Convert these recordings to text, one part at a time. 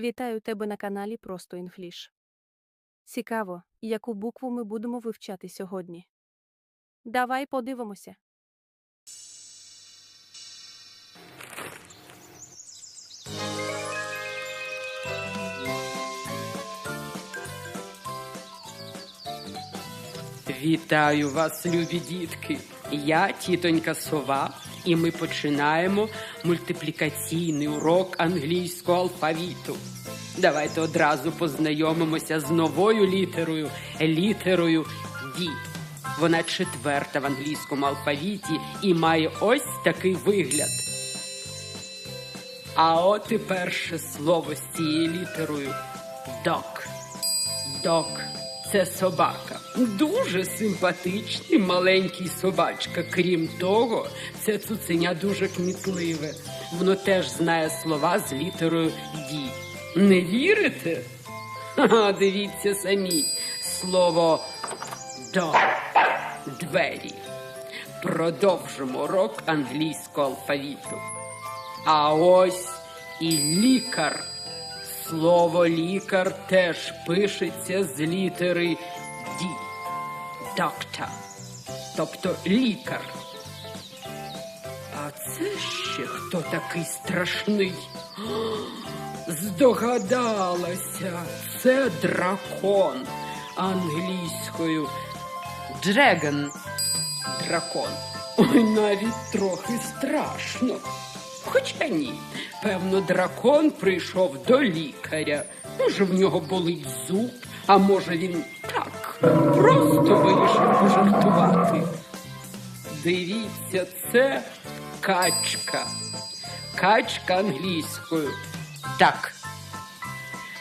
Вітаю тебе на каналі Просто Інфліш. Цікаво, яку букву ми будемо вивчати сьогодні. Давай подивимося. Вітаю вас, любі дітки! Я тітонька Сова, і ми починаємо мультиплікаційний урок англійського алфавіту. Давайте одразу познайомимося з новою літерою, літерою D. Вона четверта в англійському алфавіті і має ось такий вигляд. А от і перше слово з цією літерою док. Док це собака. Дуже симпатичний маленький собачка. Крім того, це цуценя дуже кмітливе. Воно теж знає слова з літерою Ді. Не вірите? Ха, дивіться самі. Слово док. Двері. Продовжимо урок англійського алфавіту. А ось і лікар. Слово лікар теж пишеться з літери Д. Доктор. Тобто лікар. А це ще хто такий страшний? Здогадалася, це дракон англійською. Dragon. Дракон. Ой, навіть трохи страшно. Хоча ні, певно, дракон прийшов до лікаря. Може, в нього болить зуб, а може він так просто вирішив пожартувати. Дивіться, це качка. Качка англійською. Так.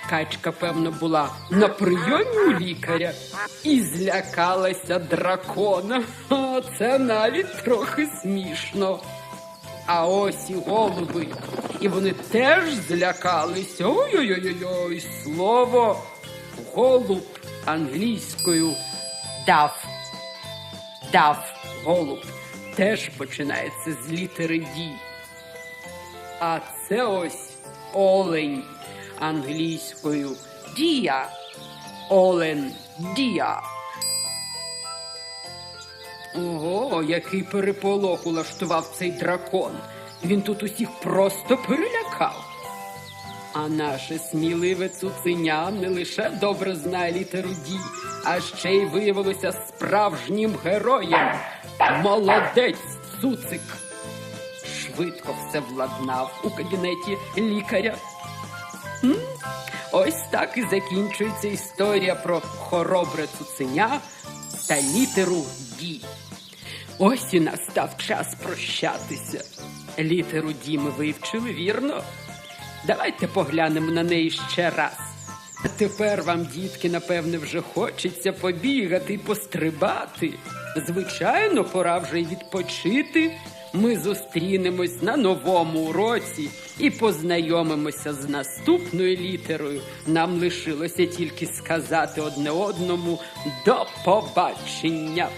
Качка, певно, була на прийомі у лікаря і злякалася дракона. Це навіть трохи смішно. А ось і голуби. І вони теж злякались. Ой-ой-ой, слово голуб англійською дав. Дав голуб теж починається з літери Ді. А це ось олень англійською дія. Олен дія. Ого, який переполох улаштував цей дракон. Він тут усіх просто перелякав. А наше сміливе цуценя не лише добре знає літеру Ді, а ще й виявилося справжнім героєм. Молодець, цуцик. Швидко все владнав у кабінеті лікаря. М? Ось так і закінчується історія про хоробре цуценя та літеру Ді. Ось і настав час прощатися. Літеру Ді ми вивчили, вірно? Давайте поглянемо на неї ще раз. А тепер вам, дітки, напевне, вже хочеться побігати і пострибати. Звичайно, пора вже й відпочити. Ми зустрінемось на новому уроці і познайомимося з наступною літерою. Нам лишилося тільки сказати одне одному до побачення.